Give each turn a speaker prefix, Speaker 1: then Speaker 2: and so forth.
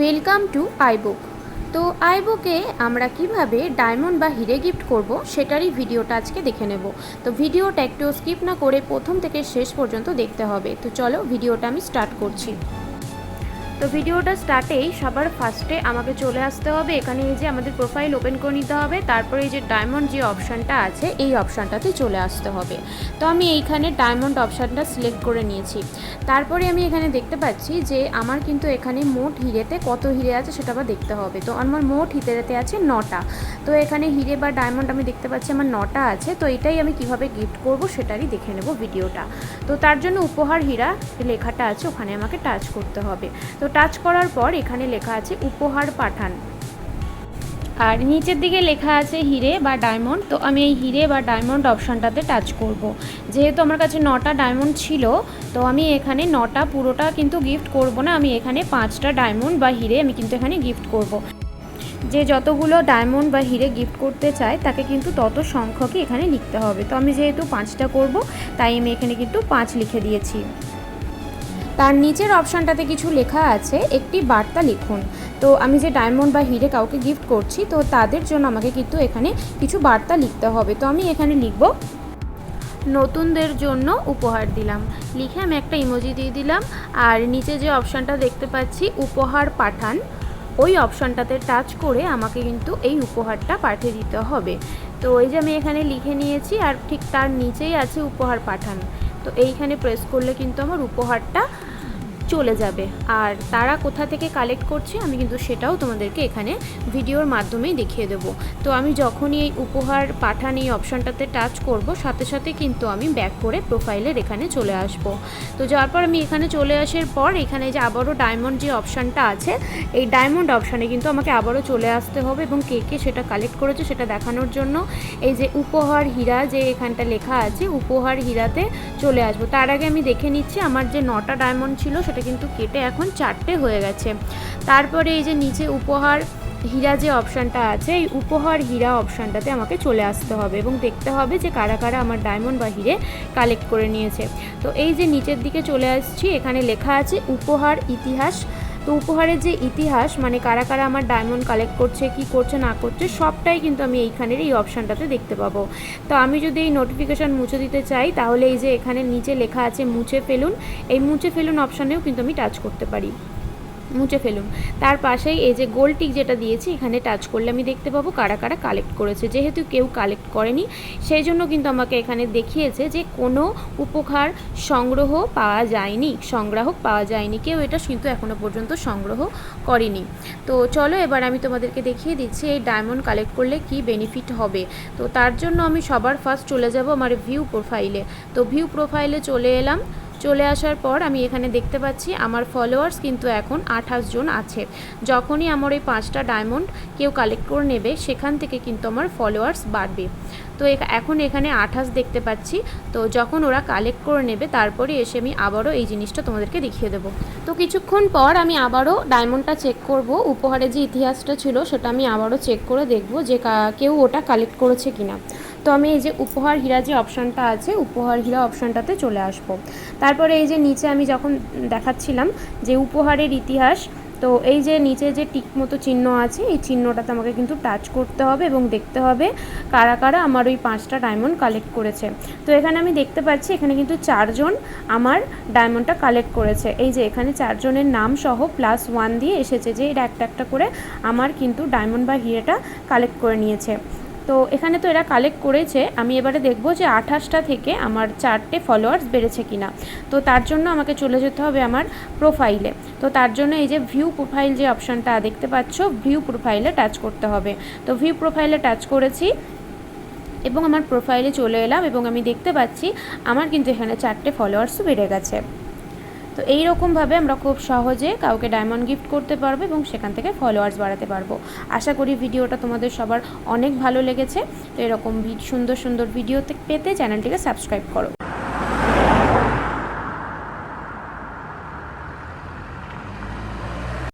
Speaker 1: Welcome to iBook তো আইবুকে আমরা কীভাবে ডায়মন্ড বা হিরে গিফট করব, সেটারই ভিডিওটা আজকে দেখে নেব। তো ভিডিওটা একটু স্কিপ না করে প্রথম থেকে শেষ পর্যন্ত দেখতে হবে। তো চলো ভিডিওটা আমি স্টার্ট করছি। তো ভিডিওটা স্টার্টেই সবার ফার্স্টে আমাকে চলে আসতে হবে। এখানে এই যে আমাদের প্রোফাইল ওপেন করে নিতে হবে। তারপরে এই যে ডায়মন্ড যে অপশানটা আছে, এই অপশানটাতে চলে আসতে হবে। তো আমি এইখানে ডায়মন্ড অপশানটা সিলেক্ট করে নিয়েছি। তারপরে আমি এখানে দেখতে পাচ্ছি যে আমার কিন্তু এখানে মোট হিরেতে কত হিরে আছে সেটা আবার দেখতে হবে। তো আমার মোট হিরেতে আছে নটা। তো এখানে হিরে বা ডায়মন্ড আমি দেখতে পাচ্ছি আমার নটা আছে। তো এটাই আমি কীভাবে গিফট করব সেটারই দেখে নেব ভিডিওটা। তো তার জন্য উপহার হীরা লেখাটা আছে, ওখানে আমাকে টাচ করতে হবে। তো টাচ করার পর এখানে লেখা আছে উপহার পাঠান আর নিচের দিকে লেখা আছে হিরে বা ডায়মন্ড তো আমি এই হিরে বা ডায়মন্ড অপশানটাতে টাচ করব। যেহেতু আমার কাছে নটা ডায়মন্ড ছিল, তো আমি এখানে নটা পুরোটা কিন্তু গিফট করব না, আমি এখানে পাঁচটা ডায়মন্ড বা হিরে আমি কিন্তু এখানে গিফট করব। যে যতগুলো ডায়মন্ড বা হিরে গিফট করতে চায়, তাকে কিন্তু তত সংখ্যকই এখানে লিখতে হবে তো আমি যেহেতু পাঁচটা করব, তাই আমি এখানে কিন্তু পাঁচ লিখে দিয়েছি তার নিচের অপশানটাতে কিছু লেখা আছে, একটি বার্তা লিখুন। তো আমি যে ডায়মন্ড বা হিরে কাউকে গিফট করছি, তো তাদের জন্য আমাকে কিন্তু এখানে কিছু বার্তা লিখতে হবে। তো আমি এখানে লিখব, নতুনদের জন্য উপহার দিলাম। লিখে আমি একটা ইমোজি দিয়ে দিলাম, আর নিচে যে অপশানটা দেখতে পাচ্ছি, উপহার পাঠান। ওই অপশানটাতে টাচ করে আমাকে কিন্তু এই উপহারটা পাঠিয়ে দিতে হবে। তো ওই যে আমি এখানে লিখে নিয়েছি, আর ঠিক তার নিচেই আছে, উপহার পাঠান। তো এইখানে প্রেস করলে কিন্তু আমার উপহারটা চলে যাবে। আর তারা কোথা থেকে কালেক্ট করছে আমি কিন্তু সেটাও তোমাদেরকে এখানে ভিডিওর মাধ্যমেই দেখিয়ে দেব। তো আমি যখনই এই উপহার পাঠান এই অপশানটাতে টাচ করব, সাথে সাথে কিন্তু আমি ব্যাক করে প্রোফাইলের এখানে চলে আসব। তো যাওয়ার পর আমি এখানে চলে আসার পর এখানে যে আবারও ডায়মন্ড যে অপশানটা আছে, এই ডায়মন্ড অপশানে কিন্তু আমাকে আবারও চলে আসতে হবে এবং কে কে সেটা কালেক্ট করেছে সেটা দেখানোর জন্য এই যে উপহার হীরা যে এখানটা লেখা আছে, উপহার হীরাতে চলে আসব। তার আগে আমি দেখে নিচ্ছি আমার যে নটা ডায়মন্ড ছিল সেটা কিন্তু কেটে এখন চারটে হয়ে গেছে। তারপরে এই যে নিচে উপহার হীরা যে অপশানটা আছে, এই উপহার হীরা অপশানটাতে আমাকে চলে আসতে হবে এবং দেখতে হবে যে কারা কারা আমার ডায়মন্ড বা হিরে কালেক্ট করে নিয়েছে। তো এই যে নিচের দিকে চলে আসছি, এখানে লেখা আছে, উপহার, ইতিহাস তো উপহারের যে ইতিহাস মানে কারা কারা আমার ডায়মন্ড কালেক্ট করছে, কি করছে, না করছে, সবটাই কিন্তু আমি এইখানের এই অপশানটাতে দেখতে পাবো। তো আমি যদি এই নোটিফিকেশান মুছে দিতে চাই, তাহলে এই যে এখানে নিচে লেখা আছে মুছে ফেলুন, এই মুছে ফেলুন অপশানেও কিন্তু আমি টাচ করতে পারি। মুছে ফেলুন তার পাশেই এই যে গোল টিক যেটা দিয়েছি, এখানে টাচ করলে আমি দেখতে পাবো কারা কারা কালেক্ট করেছে। যেহেতু কেউ কালেক্ট করেনি, সেই জন্য কিন্তু আমাকে এখানে দেখিয়েছে যে কোনো উপহার সংগ্রহ পাওয়া যায়নি, সংগ্রাহক পাওয়া যায়নি। কেউ এটা কিন্তু এখনও পর্যন্ত সংগ্রহ করেনি। তো চলো এবার আমি তোমাদেরকে দেখিয়ে দিচ্ছি এই ডায়মন্ড কালেক্ট করলে কি বেনিফিট হবে। তো তার জন্য আমি সবার ফার্স্ট চলে যাব আমার ভিউ প্রোফাইলে তো ভিউ প্রোফাইলে চলে এলাম। চলে আসার পর আমি এখানে দেখতে পাচ্ছি আমার ফলোয়ার্স কিন্তু এখন আঠাশ জন আছে। যখনই আমার ওই পাঁচটা ডায়মন্ড কেউ কালেক্ট করে নেবে, সেখান থেকে কিন্তু আমার ফলোয়ার্স বাড়বে। তো এখন এখানে আঠাশ দেখতে পাচ্ছি। তো যখন ওরা কালেক্ট করে নেবে, তারপরে এসে আমি আবারও এই জিনিসটা তোমাদেরকে দেখিয়ে দেবো। তো কিছুক্ষণ পর আমি আবারও ডায়মন্ডটা চেক করব। উপহারে যে ইতিহাসটা ছিল, সেটা আমি আবারও চেক করে দেখব যে কেউ ওটা কালেক্ট করেছে কিনা। তো আমি এই যে উপহার হীরা যে অপশানটা আছে, উপহার হীরা অপশানটাতে চলে আসব। তারপরে এই যে নিচে আমি যখন দেখাচ্ছিলাম যে উপহারের ইতিহাস, তো এই যে নিচে যে টিক মতো চিহ্ন আছে, এই চিহ্নটাতে আমাকে কিন্তু টাচ করতে হবে এবং দেখতে হবে কারা কারা আমার ওই পাঁচটা ডায়মন্ড কালেক্ট করেছে। তো এখানে আমি দেখতে পাচ্ছি এখানে কিন্তু চারজন আমার ডায়মন্ডটা কালেক্ট করেছে। এই যে এখানে চারজনের নাম সহ প্লাস ওয়ান দিয়ে এসেছে যে এটা একটা একটা করে আমার কিন্তু ডায়মন্ড বা হিরেটা কালেক্ট করে নিয়েছে। তো এখানে তো এরা কালেক্ট করেছে। আমি এবারে দেখব যে আঠাশটা থেকে আমার চারটে ফলোয়ার্স বেড়েছে কিনা। তো তার জন্য আমাকে চলে যেতে হবে আমার প্রোফাইলে তো তার জন্য এই যে ভিউ প্রোফাইল যে অপশানটা দেখতে পাচ্ছ ভিউ প্রোফাইলে টাচ করতে হবে। তো ভিউ প্রোফাইলে টাচ করেছি এবং আমার প্রোফাইলে চলে এলাম এবং আমি দেখতে পাচ্ছি, আমার কিন্তু এখানে চারটে ফলোয়ার্সও বেড়ে গেছে। তো এই রকমভাবে আমরা খুব সহজে কাউকে ডায়মন্ড গিফট করতে পারব এবং সেখান থেকে ফলোয়ার্স বাড়াতে পারব। আশা করি ভিডিওটা তোমাদের সবার অনেক ভালো লেগেছে। তো এরকম সুন্দর সুন্দর ভিডিও পেতে চ্যানেলটিকে সাবস্ক্রাইব করো।